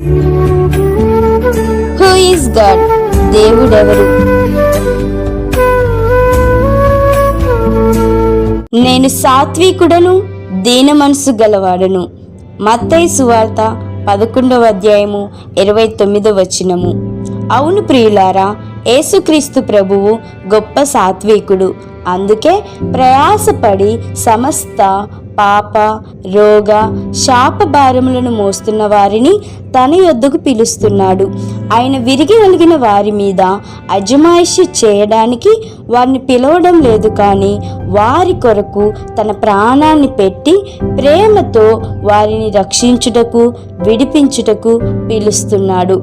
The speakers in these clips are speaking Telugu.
Who is God దేవుడెవరు? నేను సాత్వికుడను దీన మనసు గలవాడను. మత్తయి సువార్త పదకొండవ అధ్యాయము ఇరవై తొమ్మిదవ వచనము. అవును ప్రియులారా యేసుక్రీస్తు ప్రభువు గొప్ప సాత్వికుడు. అందుకే ప్రయాసపడి సమస్త పాప రోగ శాప భారములను మోస్తున్న వారిని తన యొద్దకు పిలుస్తున్నాడు. ఆయన విరిగి నలిగిన వారి మీద అజమాయిషి చేయడానికి వారిని పిలవడం లేదు కానీ వారి కొరకు తన ప్రాణాన్ని పెట్టి ప్రేమతో వారిని రక్షించుటకు విడిపించుటకు పిలుస్తున్నాడు.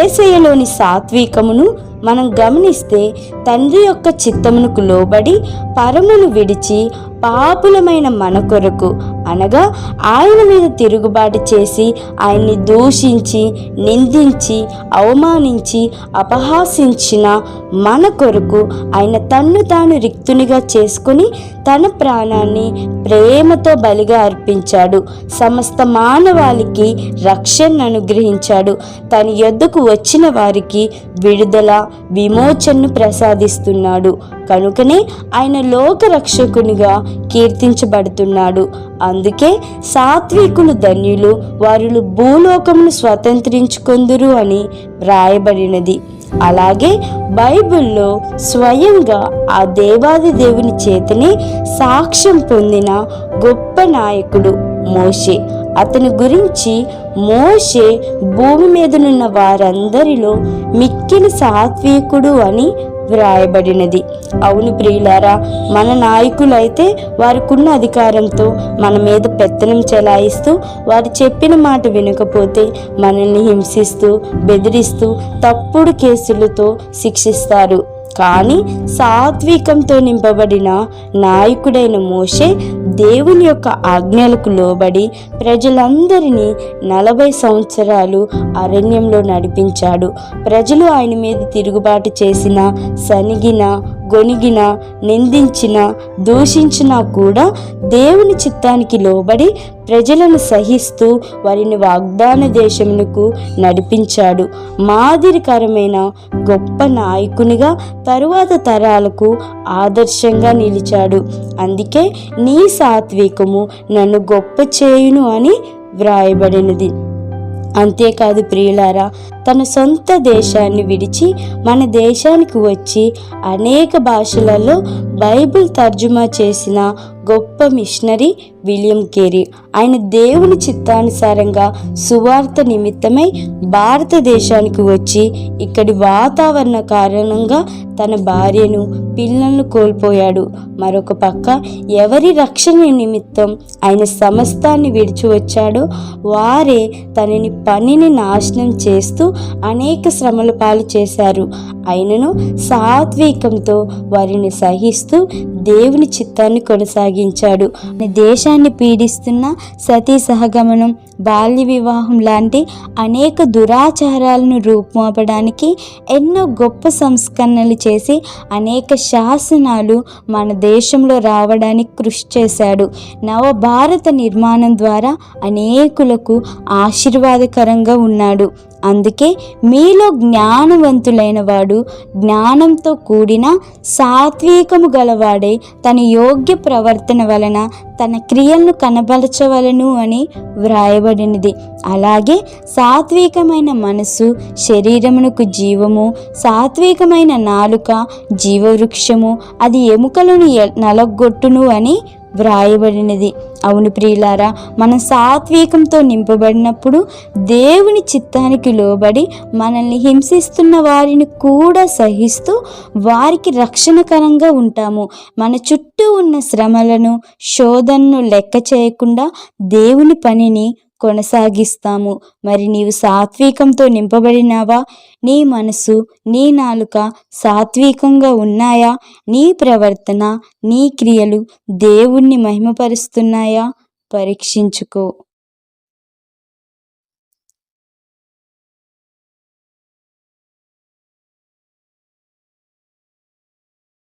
ఏసయ్యలోని సాత్వికమును మనం గమనిస్తే తండ్రి యొక్క చిత్తమునకు లోబడి పరమును విడిచి పాపులమైన మన కొరకు అనగా ఆయన మీద తిరుగుబాటు చేసి ఆయన్ని దూషించి నిందించి అవమానించి అపహాసించిన మన కొరకు ఆయన తన్ను తాను రిక్తునిగా చేసుకుని తన ప్రాణాన్ని ప్రేమతో బలిగా అర్పించాడు. సమస్త మానవాళికి రక్షణ అనుగ్రహించాడు. తన యొద్దకు వచ్చిన వారికి విడుదల విమోచనను ప్రసాదిస్తున్నాడు. కనుకనే ఆయన లోక రక్షకునిగా కీర్తించబడుతున్నాడు. అందుకే సాత్వికులు ధన్యులు వారులు భూలోకమును స్వతంత్రించుకొందురు అని వ్రాయబడినది. అలాగే బైబిల్లో స్వయంగా ఆ దేవాది దేవుని చేతనే సాక్ష్యం పొందిన గొప్ప నాయకుడు మోషే. అతని గురించి మోషే భూమి మీదనున్న వారందరిలో మిక్కిలి సాత్వికుడు అని వ్రాయబడినది. అవును ప్రియులారా మన నాయకులైతే వారికున్న అధికారంతో మన మీద పెత్తనం చెలాయిస్తూ వారు చెప్పిన మాట వినకపోతే మనల్ని హింసిస్తూ బెదిరిస్తూ తప్పుడు కేసులతో శిక్షిస్తారు. కానీ సాత్వికంతో నింపబడిన నాయకుడైన మోషే దేవుని యొక్క ఆజ్ఞలకు లోబడి ప్రజలందరినీ నలభై సంవత్సరాలు అరణ్యంలో నడిపించాడు. ప్రజలు ఆయన మీద తిరుగుబాటు చేసిన సనిగిన గొనిగిన నిందించిన దూషించినా కూడా దేవుని చిత్తానికి లోబడి ప్రజలను సహిస్తూ వారిని వాగ్దాన దేశమునకు నడిపించాడు. మాదిరికరమైన గొప్ప నాయకునిగా తరువాత తరాలకు ఆదర్శంగా నిలిచాడు. అందుకే నీ సాత్వికము నన్ను గొప్ప చేయును అని వ్రాయబడినది. అంతేకాదు ప్రియులారా తన సొంత దేశాన్ని విడిచి మన దేశానికి వచ్చి అనేక భాషలలో బైబిల్ తర్జుమా చేసిన గొప్ప మిషనరీ విలియం కేరీ. ఆయన దేవుని చిత్తానుసారంగా సువార్త నిమిత్తమై భారతదేశానికి వచ్చి ఇక్కడి వాతావరణ కారణంగా తన భార్యను పిల్లలను కోల్పోయాడు. మరొక పక్క ఎవరి రక్షణ నిమిత్తం ఆయన సమస్తాన్ని విడిచి వచ్చాడో వారే తనని పనిని నాశనం చేస్తూ అనేక శ్రమల పాలు చేశారు. ఆయనను సాత్వికంతో వారిని సహిస్తూ దేవుని చిత్తాన్ని కొనసాగించాడు. దేశాన్ని పీడిస్తున్న సతీ సహగమనం బాల్య వివాహం లాంటి అనేక దురాచారాలను రూపుమాపడానికి ఎన్నో గొప్ప సంస్కరణలు చేసి అనేక శాసనాలు మన దేశంలో రావడానికి కృషి చేశాడు. నవభారత నిర్మాణం ద్వారా అనేకులకు ఆశీర్వాదకరంగా ఉన్నాడు. అందుకే మీలో జ్ఞానవంతులైన వాడు జ్ఞానంతో కూడిన సాత్వికము గలవాడే తన యోగ్య ప్రవర్తన వలన తన క్రియలను కనబరచవలను అని వ్రాయబడినది. అలాగే సాత్వికమైన మనసు శరీరమునకు జీవము సాత్వికమైన నాలుక జీవవృక్షము అది ఎముకలను నలగొట్టును అని వ్రాయబడినది. అవును ప్రియులారా మనం సాత్వికంతో నింపబడినప్పుడు దేవుని చిత్తానికి లోబడి మనల్ని హింసిస్తున్న వారిని కూడా సహిస్తూ వారికి రక్షణకరంగా ఉంటాము. మన చుట్టూ ఉన్న శ్రమలను శోధనను లెక్క చేయకుండా దేవుని పనిని కొనసాగిస్తాము. మరి నీవు సాత్వికంతో నింపబడినావా? నీ మనసు నీ నాలుక సాత్వికంగా ఉన్నాయా? నీ ప్రవర్తన నీ క్రియలు దేవుణ్ణి మహిమపరుస్తున్నాయా? పరీక్షించుకో.